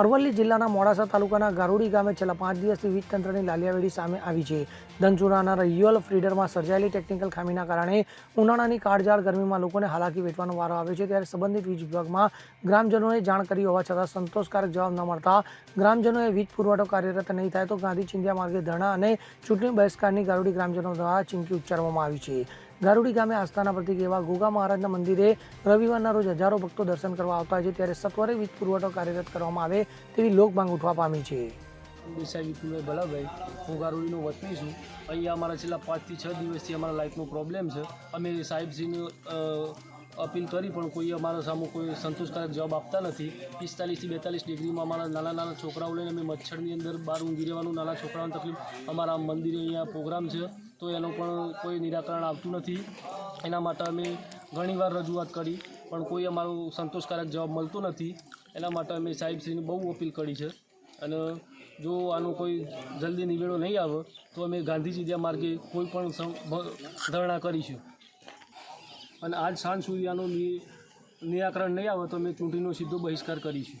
અરવલ્લી જિલ્લાના મોડાસા તાલુકાના ગારોડી ગામે છેલ્લા પાંચ દિવસથી વીજ તંત્રની લાલિયાવેડી સામે આવી છે. ધનસુરાના રહ્યુઅલ ફ્રીડરમાં સર્જાયેલી ટેકનિકલ ખામીના કારણે ઉનાળાની કાળઝાળ ગરમીમાં લોકોને હાલાકી વેઠવાનો વારો આવે છે. ત્યારે સંબંધિત વીજ વિભાગમાં ગ્રામજનોએ જાણ કરી હોવા છતાં સંતોષકારક જવાબ ન મળતા ગ્રામજનોએ વીજ પુરવઠો કાર્યરત નહીં થાય તો ગાંધી ચિંધ્યા માર્ગે ધરણા અને ચૂંટણી બહિષ્કારની ગારોડી ગ્રામજનો દ્વારા ચીમકી ઉચ્ચારવામાં આવી છે. ગારુડી ગામે આસ્થાના પ્રતિક એવા ગોગા મહારાજના મંદિરે રવિવારના રોજ હજારો ભક્તો દર્શન કરવા આવતા હોય છે, ત્યારે સત્વરે વીજ પુરવઠો કાર્યરત કરવામાં આવે તેવી લોક માંગ ઉઠવા પામી છે. દેસાઈ વિપુલભાઈ ભલાભાઈ, હું ગારુડીનો વતની છું. અહીંયા અમારા છેલ્લા પાંચથી છ દિવસથી અમારા લાઈફનો પ્રોબ્લેમ છે. અમે સાહેબજીને અપીલ કરી પણ કોઈ અમારા સામે કોઈ સંતોષકારક જવાબ આપતા નથી. પિસ્તાલીસથી બેતાલીસ ડિગ્રીમાં અમારા નાના નાના છોકરાઓ લઈને અમે મચ્છરની અંદર બહાર ઊંઘી રહેવાનું, નાના છોકરાઓને તકલીફ. અમારા મંદિરે અહીંયા પ્રોગ્રામ છે. તો એનું પણ કોઈ નિરાકરણ આવતું નથી. એના માટે અમે ઘણીવાર રજૂઆત કરી, પણ કોઈ અમારો સંતોષકારક જવાબ મળતો નથી. એના માટે અમે સાહેબશ્રીને બહુ અપીલ કરી છે. અને જો આનો કોઈ જલ્દી નિવેડો નહીં આવે, તો અમે ગાંધીજી જ્યાં માર્ગે કોઈ પણ ધરણા કરીશું. અને આજ સાંજ સુધી આનું નિરાકરણ નહીં આવે, તો અમે ચૂંટણીનો સીધો બહિષ્કાર કરીશું.